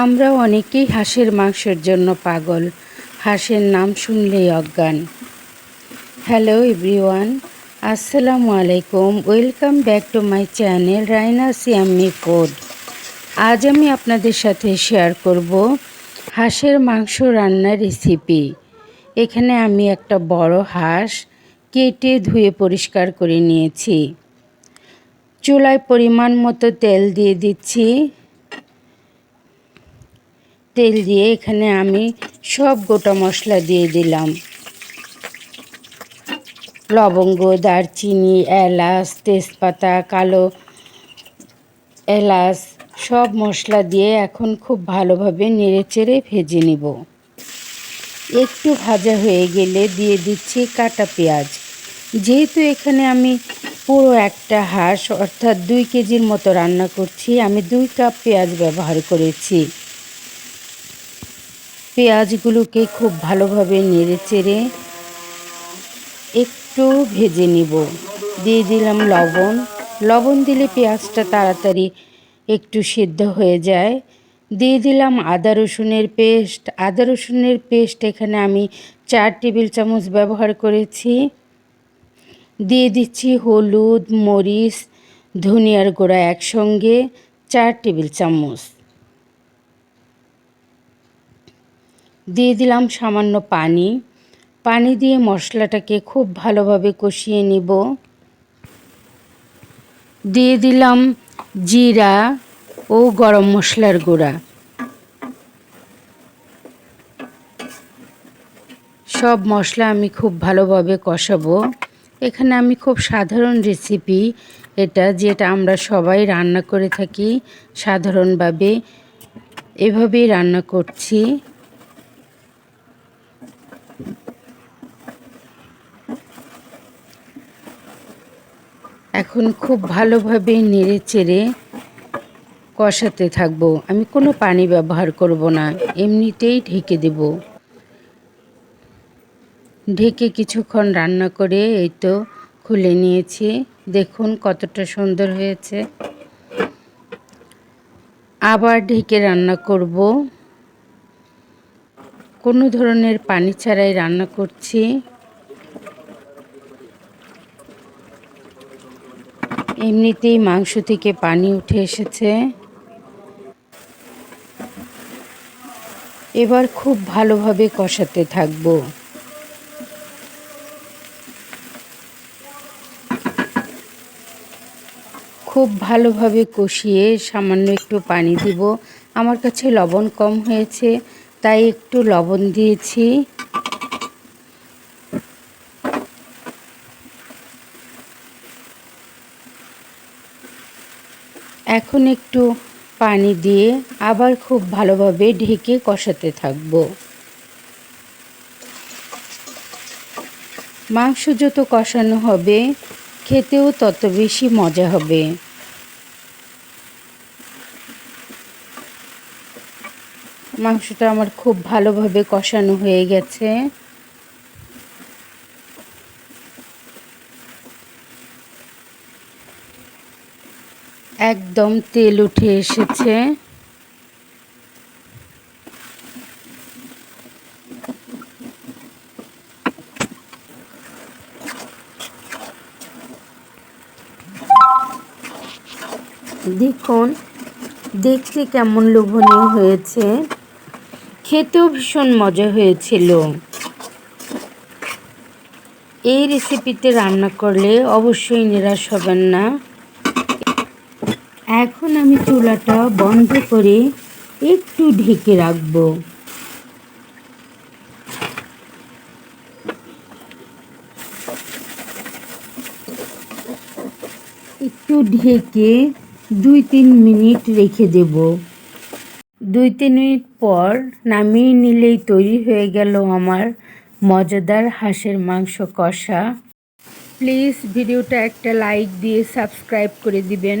আমরা অনেকেই হাঁসের মাংসের জন্য পাগল। হাঁসের নাম শুনলেই অজ্ঞান। হ্যালো এভরিওয়ান, আসসালামু আলাইকুম। Welcome back to my channel Raina Siyammi food আজ আমি আপনাদের সাথে শেয়ার করব হাঁসের মাংস রান্নার রেসিপি। এখানে আমি একটা বড় হাঁস কেটে ধুয়ে পরিষ্কার করে নিয়েছি। চুলায় পরিমাণ মতো তেল দিয়ে দিচ্ছি। তেল দিয়ে এখানে আমি সব গোটা মশলা দিয়ে দিলাম। লবঙ্গ, দারচিনি, এলাচ, তেজপাতা, কালো এলাচ সব মশলা দিয়ে এখন খুব ভালোভাবে নেড়েচেড়ে ভেজে নিব। একটু ভাজা হয়ে গেলে দিয়ে দিচ্ছি কাটা পেঁয়াজ। যেহেতু এখানে আমি পুরো একটা হাঁস, অর্থাৎ দুই কেজির মতো রান্না করছি, আমি দুই কাপ পেঁয়াজ ব্যবহার করেছি। পেঁয়াজগুলোকে খুব ভালোভাবে নেড়ে চেড়ে একটু ভেজে নিব। দিয়ে দিলাম লবণ। লবণ দিলে পেঁয়াজটা তাড়াতাড়ি একটু সিদ্ধ হয়ে যায়। দিয়ে দিলাম আদা রসুনের পেস্ট। আদা রসুনের পেস্ট এখানে আমি চার টেবিল চামচ ব্যবহার করেছি। দিয়ে দিচ্ছি হলুদ, মরিচ, ধনিয়ার গোড়া একসঙ্গে চার টেবিল চামচ। দিয়ে দিলাম সামান্য পানি। পানি দিয়ে মশলাটাকে খুব ভালোভাবে কষিয়ে নিব। দিয়ে দিলাম জিরা ও গরম মশলার গুঁড়া। সব মশলা আমি খুব ভালোভাবে কষাবো। এখানে আমি খুব সাধারণ রেসিপি এটা যেটা আমরা সবাই রান্না করে থাকি, সাধারণভাবে এভাবেই রান্না করছি। এখন খুব ভালোভাবে নেড়ে চেড়ে কষাতে থাকব। আমি কোনো পানি ব্যবহার করব না, এমনিতেই ঢেকে দেব। ঢেকে কিছুক্ষণ রান্না করে এই তো খুলে নিয়েছি। দেখুন কতটা সুন্দর হয়েছে। আবার ঢেকে রান্না করব। কোনো ধরনের পানি ছাড়াই রান্না করছি। এমনিতেই মাংস থেকে পানি উঠে এসেছে। এবার খুব ভালোভাবে কষাতে থাকব। খুব ভালোভাবে কষিয়ে সামান্য একটু পানি দিব। আমার কাছে লবণ কম হয়েছে, তাই একটু লবণ দিয়েছি। এখন একটু পানি দিয়ে আবার খুব ভালোভাবে ঢেকে কষাতে থাকব। মাংস যত কষানো হবে, খেতেও তত বেশি মজা হবে। মাংসটা আমার খুব ভালোভাবে কষানো হয়ে গেছে। একদম তেল উঠে এসেছে। দেখুন, দেখতে কেমন লোভনীয় হয়েছে। খেতেও ভীষণ মজা হয়েছিল। এই রেসিপিতে রান্না করলে অবশ্যই নিরাশ হবেন না। এখন আমি চুলাটা বন্ধ করে একটু ঢেকে রাখব। একটু ঢেকে দুই তিন মিনিট রেখে দেব। দুই তিন মিনিট পর নামিয়ে নিলেই তৈরি হয়ে গেল আমার মজাদার হাঁসের মাংস কষা। প্লিজ ভিডিওটা একটা লাইক দিয়ে সাবস্ক্রাইব করে দিবেন।